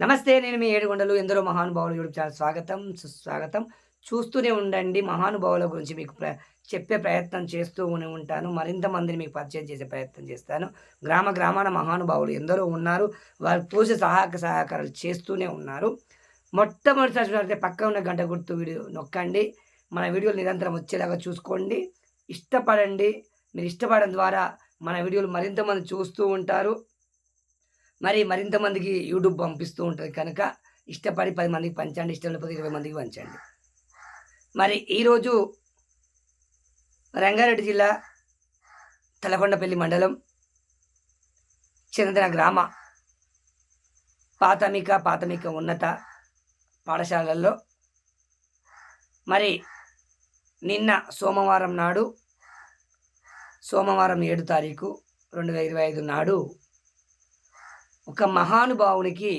నమస్తే నేను మీ ఏడుగొండలు ఎందరో మహానుభావులు యూట్యూబ్ ఛానల్ స్వాగతం సుస్వాగతం. చూస్తూనే ఉండండి మహానుభావుల గురించి మీకు ప్ర చెప్పే ప్రయత్నం చేస్తూ ఉంటాను. మరింత మందిని మీకు పరిచయం చేసే ప్రయత్నం చేస్తాను. గ్రామ గ్రామాన మహానుభావులు ఎందరో ఉన్నారు. వారు పూజ సహాయక సహకారాలు చేస్తూనే ఉన్నారు. మొట్టమొదటిసారి చూడాలంటే పక్క ఉన్న గంట గుర్తు వీడియో నొక్కండి. మన వీడియోలు నిరంతరం వచ్చేలాగా చూసుకోండి. ఇష్టపడండి. మీరు ఇష్టపడడం ద్వారా మన వీడియోలు మరింత మంది చూస్తూ ఉంటారు. మరి మరింత మందికి యూట్యూబ్ పంపిస్తూ ఉంటుంది కనుక ఇష్టపడి పది మందికి పంచండి ఇష్టం లేకపోతే ఇరవై మందికి పంచండి. మరి ఈరోజు రంగారెడ్డి జిల్లా తలకొండపల్లి మండలం చెందిన గ్రామ ప్రాథమిక ప్రాథమిక ఉన్నత పాఠశాలల్లో మరి నిన్న సోమవారం నాడు సోమవారం ఏడు తారీఖు రెండు వేల ఇరవై ఐదు నాడు ఒక మహానుభావునికి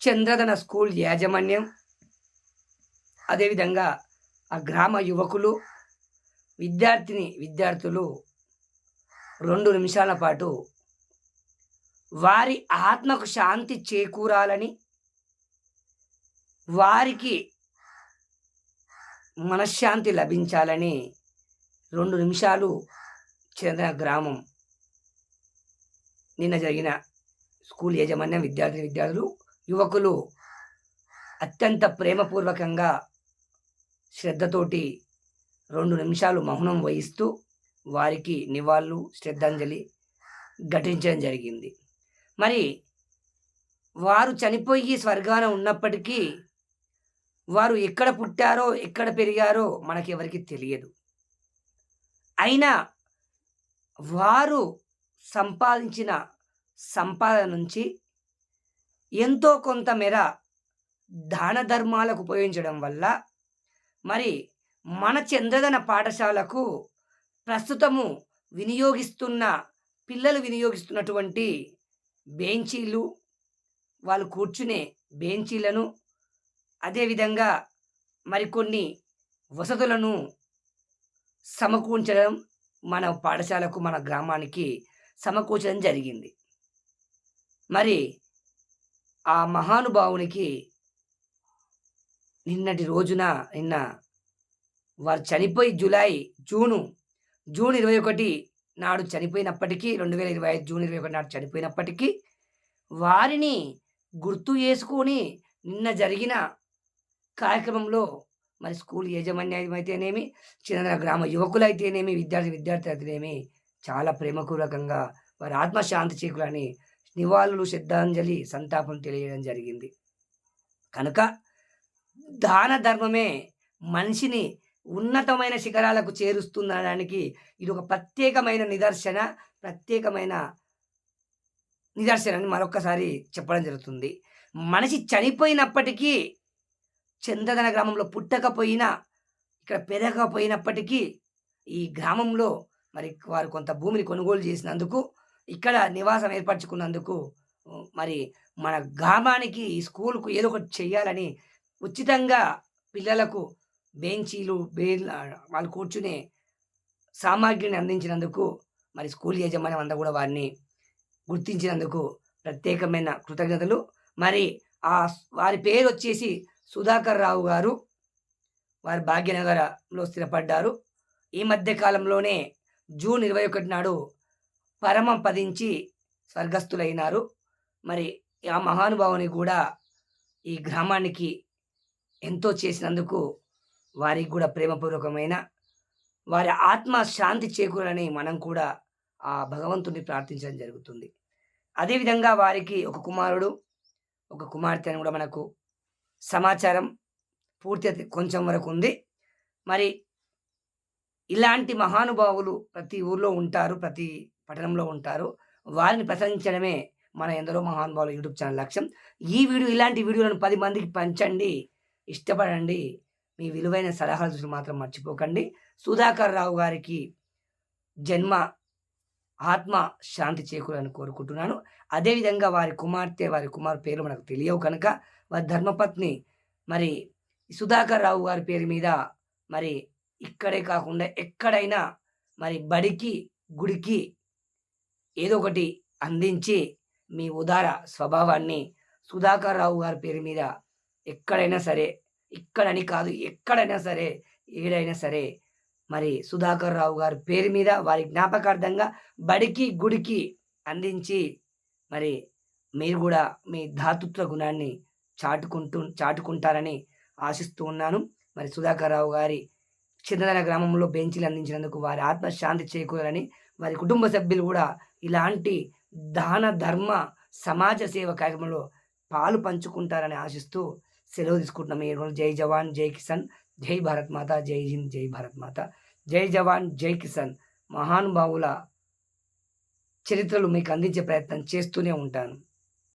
చంద్రధన స్కూల్ యాజమాన్యం అదేవిధంగా ఆ గ్రామ యువకులు విద్యార్థిని విద్యార్థులు రెండు నిమిషాల పాటు వారి ఆత్మకు శాంతి చేకూరాలని వారికి మనశ్శాంతి లభించాలని రెండు నిమిషాలు చంద్ర గ్రామం నిన్న జరిగిన స్కూల్ యాజమాన్యం విద్యార్థి విద్యార్థులు యువకులు అత్యంత ప్రేమపూర్వకంగా శ్రద్ధతోటి రెండు నిమిషాలు మౌనం వహిస్తూ వారికి నివాళులు శ్రద్ధాంజలి ఘటించడం జరిగింది. మరి వారు చనిపోయి స్వర్గాన ఉన్నప్పటికీ వారు ఎక్కడ పుట్టారో ఎక్కడ పెరిగారో మనకి ఎవరికి తెలియదు. అయినా వారు సంపాదించిన సంపాదన నుంచి ఎంతో కొంత మేర దాన ధర్మాలకు ఉపయోగించడం వల్ల మరి మన చంద్రధన పాఠశాలకు ప్రస్తుతము వినియోగిస్తున్న పిల్లలు వినియోగిస్తున్నటువంటి బెంచీలు వాళ్ళు కూర్చునే బెంచీలను అదేవిధంగా మరికొన్ని వసతులను సమకూర్చడం మన పాఠశాలకు మన గ్రామానికి సమకూర్చడం జరిగింది. మరి ఆ మహానుభావునికి నిన్నటి రోజున నిన్న వారు చనిపోయి జూలై జూను జూన్ ఇరవై ఒకటి నాడు చనిపోయినప్పటికీ రెండు వేల ఇరవై ఐదు జూన్ ఇరవై ఒకటి నాడు చనిపోయినప్పటికీ వారిని గుర్తు చేసుకొని నిన్న జరిగిన కార్యక్రమంలో మరి స్కూల్ యాజమాన్యం అయితేనేమి చిన్న గ్రామ యువకులైతేనేమి విద్యార్థి విద్యార్థి అయితేనేమి చాలా ప్రేమపూర్వకంగా వారి ఆత్మశాంతి చేకులని నివాళులు శ్రద్ధాంజలి సంతాపం తెలియడం జరిగింది. కనుక దాన ధర్మమే మనిషిని ఉన్నతమైన శిఖరాలకు చేరుస్తుందనడానికి ఇది ఒక ప్రత్యేకమైన నిదర్శన ప్రత్యేకమైన నిదర్శనని మరొకసారి చెప్పడం జరుగుతుంది. మనిషి చనిపోయినప్పటికీ చందదన గ్రామంలో పుట్టకపోయినా ఇక్కడ పెరగకపోయినప్పటికీ ఈ గ్రామంలో మరి వారు కొంత భూమిని కొనుగోలు చేసినందుకు ఇక్కడ నివాసం ఏర్పరచుకున్నందుకు మరి మన గ్రామానికి ఈ స్కూల్కు ఏదో ఒకటి చేయాలని ఉచితంగా పిల్లలకు బెంచీలు బేల్ వాళ్ళు కూర్చునే సామాగ్రిని అందించినందుకు మరి స్కూల్ యజమాని అంతా కూడా వారిని గుర్తించినందుకు ప్రత్యేకమైన కృతజ్ఞతలు. మరి ఆ వారి పేరు వచ్చేసి సుధాకర్ రావు గారు వారి భాగ్యనగరంలో స్థిరపడ్డారు. ఈ మధ్య కాలంలోనే జూన్ ఇరవై ఒకటి నాడు పరమం పదించి స్వర్గస్థులైనారు. మరి ఆ మహానుభావుని కూడా ఈ గ్రామానికి ఎంతో చేసినందుకు వారికి కూడా ప్రేమపూర్వకమైన వారి ఆత్మ శాంతి చేకూరని మనం కూడా ఆ భగవంతుని ప్రార్థించడం జరుగుతుంది. అదేవిధంగా వారికి ఒక కుమారుడు ఒక కుమార్తె అని కూడా మనకు సమాచారం పూర్తి కొంచెం వరకు ఉంది. మరి ఇలాంటి మహానుభావులు ప్రతి ఊర్లో ఉంటారు ప్రతి పట్టణంలో ఉంటారు. వారిని ప్రసరించడమే మన ఎందరో మహానుభావులు యూట్యూబ్ ఛానల్ లక్ష్యం. ఈ వీడియో ఇలాంటి వీడియోలను పది మందికి పంచండి. ఇష్టపడండి. మీ విలువైన సలహాలు చూసి మాత్రం మర్చిపోకండి. సుధాకర్ రావు గారికి జన్మ ఆత్మ శాంతి చేకూరని కోరుకుంటున్నాను. అదేవిధంగా వారి కుమార్తె వారి కుమార్ పేరు మనకు తెలియవు కనుక వారి ధర్మపత్ని మరి సుధాకర్ రావు గారి పేరు మీద మరి ఇక్కడే కాకుండా ఎక్కడైనా మరి బడికి గుడికి ఏదో ఒకటి అందించి మీ ఉదార స్వభావాన్ని సుధాకర్ రావు గారి పేరు మీద ఎక్కడైనా సరే ఇక్కడని కాదు ఎక్కడైనా సరే ఏడైనా సరే మరి సుధాకర్ రావు గారి పేరు మీద వారి జ్ఞాపకార్థంగా బడికి గుడికి అందించి మరి మీరు కూడా మీ ధాతృత్వ గుణాన్ని చాటుకుంటూ చాటుకుంటారని ఆశిస్తూ ఉన్నాను. మరి సుధాకర్ రావు గారి చిన్నదన గ్రామంలో బెంచీలు అందించినందుకు వారి ఆత్మశాంతి చేకూరాలని వారి కుటుంబ సభ్యులు కూడా ఇలాంటి దాన ధర్మ సమాజ సేవ కార్యక్రమంలో పాలు పంచుకుంటారని ఆశిస్తూ సెలవు తీసుకుంటున్నాం. ఈ రోజు జై జవాన్ జై కిసాన్ జై భారత్ మాత జై హింద్ జై భారత్ మాత. జై జవాన్ జై కిసాన్ మహానుభావుల చరిత్రలు మీకు అందించే ప్రయత్నం చేస్తూనే ఉంటాను.